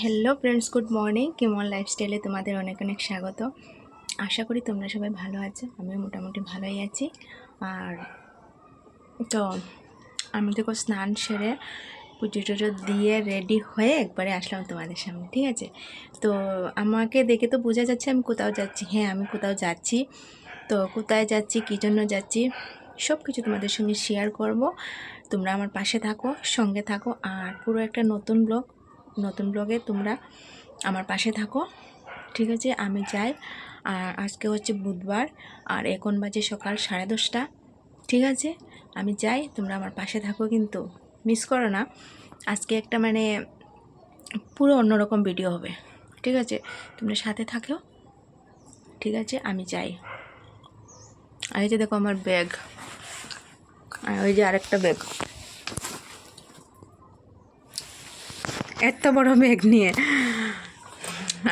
Hello friends good morning কেমন লাইফস্টাইলে তোমাদের অনেক অনেক স্বাগত? আশা করি তোমরা সবাই ভালো আছো, আমিও মোটামুটি ভালোই আছি। আর তো আমি দেখো স্নান সেরে পুজো টুজো দিয়ে রেডি হয়ে একবারে আসলাম তোমাদের সামনে, ঠিক আছে? তো আমাকে দেখে তো বোঝা যাচ্ছে আমি কোথাও যাচ্ছি। হ্যাঁ আমি কোথাও যাচ্ছি। তো কোথায় যাচ্ছি, কী জন্য যাচ্ছি সব কিছু তোমাদের সঙ্গে শেয়ার করব। তোমরা আমার পাশে থাকো, সঙ্গে থাকো। আর পুরো একটা নতুন ব্লগ নতুন ব্লগে তোমরা আমার পাশে থাকো। ঠিক আছে, আমি যাই। আর আজকে হচ্ছে বুধবার, আর এখন বাজে সকাল সাড়ে দশটা। ঠিক আছে, আমি যাই, তোমরা আমার পাশে থাকো কিন্তু। মিস করো না, আজকে একটা মানে পুরো অন্যরকম ভিডিও হবে। ঠিক আছে, তোমরা সাথে থাকো। ঠিক আছে, আমি যাই। আর এই যে দেখো আমার ব্যাগ। আর ওই যে আরেকটা ব্যাগ। এত বড় ব্যাগ নিয়ে।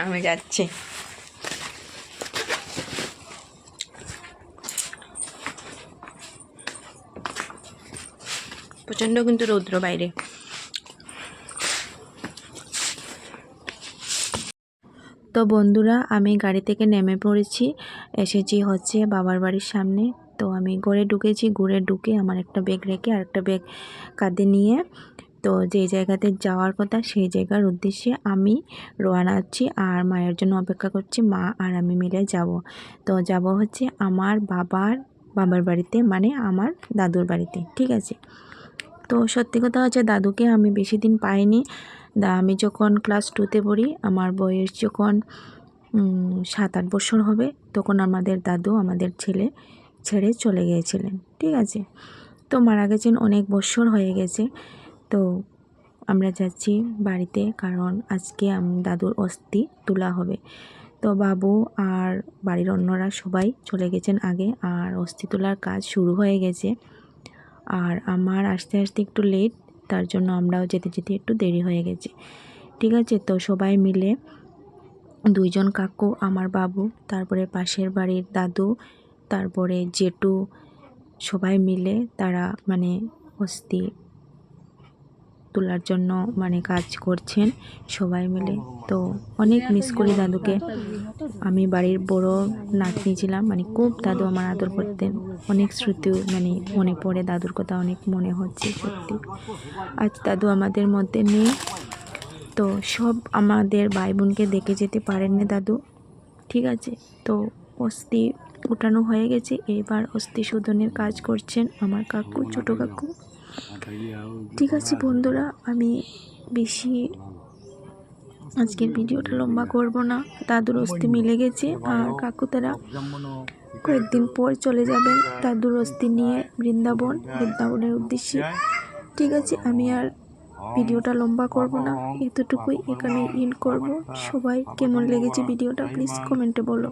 আমি যাচ্ছি। প্রচণ্ড কিন্তু রৌদ্র বাইরে। তো বন্ধুরা, আমি গাড়ি থেকে নেমে পড়েছি, এসেছি হচ্ছে বাবার বাড়ির সামনে। তো আমি ঘরে ঢুকেছি, ঘুরে ঢুকে আমার একটা ব্যাগ রেখে আর একটা ব্যাগ কাঁধে নিয়ে তো যে জায়গাতে যাওয়ার কথা সেই জায়গার উদ্দেশ্যে আমি রোয়ানা হচ্ছি আর মায়ের জন্য অপেক্ষা করছি মা আর আমি মিলে যাব। তো যাব হচ্ছে আমার বাবার বাবার বাড়িতে মানে আমার দাদুর বাড়িতে, ঠিক আছে? তো সত্যি কথা হচ্ছে দাদুকে আমি বেশি দিন পাইনি। দা, আমি যখন ক্লাস টুতে পড়ি, আমার বয়স যখন সাত আট বছর হবে, তখন আমাদের দাদু আমাদের ছেলে ছেড়ে চলে গিয়েছিলেন, ঠিক আছে? তো মারা গেছেন অনেক বছর হয়ে গেছে। তো আমরা যাচ্ছি বাড়িতে কারণ আজকে দাদুর অস্থি তোলা হবে। তো বাবু আর বাড়ির অন্যরা সবাই চলে গেছেন আগে আর অস্থি তোলার কাজ শুরু হয়ে গেছে। আর আমার আসতে আসতে একটু লেট তার জন্য আমরাও যেতে যেতে একটু দেরি হয়ে গেছে। ঠিক আছে, তো সবাই মিলে দুইজন কাকু, আমার বাবু, তারপরে পাশের বাড়ির দাদু, তারপরে জেঠু, সবাই মিলে তারা মানে অস্থি তোলার জন্য মানে কাজ করছেন সবাই মিলে। তো অনেক মিস করি দাদুকে। আমি বাড়ির বড় নাতনি ছিলাম মানে খুব দাদু আমার আদর করতেন। অনেক স্মৃতি মানে মনে পড়ে দাদুর কথা, অনেক মনে হচ্ছে সত্যি। আজ দাদু আমাদের মধ্যে নেই। তো সব আমাদের ভাই বোনকে দেখে যেতে পারেন না দাদু। ঠিক আছে? তো অস্থি উঠানো হয়ে গেছে। এবার অস্থি শোধনের কাজ করছেন আমার কাকু, ছোটো কাকু। ঠিক আছে বন্ধুরা, আমি বেশি আজকের ভিডিওটা লম্বা করব না। দাদুর অস্থি মিলে গেছে, আর কাকু তারা কয়েকদিন পর চলে যাবেন দাদুর অস্থি নিয়ে বৃন্দাবন, বৃন্দাবনের উদ্দেশ্যে। ঠিক আছে, আমি আর ভিডিওটা লম্বা করব না, এতটুকুই এখানে ইন করব। সবাই কেমন লেগেছে ভিডিওটা প্লিজ কমেন্টে বলো।